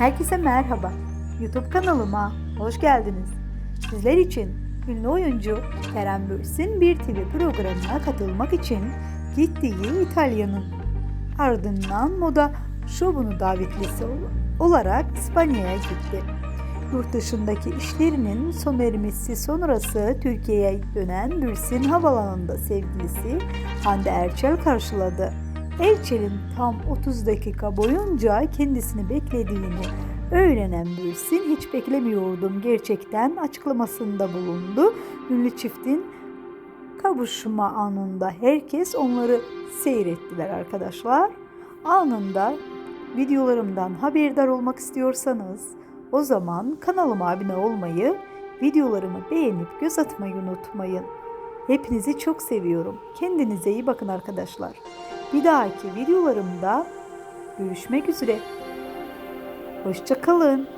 Herkese merhaba. YouTube kanalıma hoş geldiniz. Sizler için ünlü oyuncu Kerem Bürsin bir TV programına katılmak için gittiği İtalya'nın ardından moda şovunu davetlisi ol- olarak İspanya'ya gitti. Yurt dışındaki işlerinin sona ermesi sonrası Türkiye'ye dönen Bürsin havalanında sevgilisi Hande Erçel karşıladı. Erçel'in tam 30 dakika boyunca kendisini beklediğini öğrenen Bürsin hiç beklemiyordum gerçekten açıklamasında bulundu. Ünlü çiftin kavuşma anında herkes onları seyrettiler arkadaşlar. Anında videolarımdan haberdar olmak istiyorsanız o zaman kanalıma abone olmayı, videolarımı beğenip göz atmayı unutmayın. Hepinizi çok seviyorum. Kendinize iyi bakın arkadaşlar. Bir dahaki videolarımda görüşmek üzere. Hoşçakalın.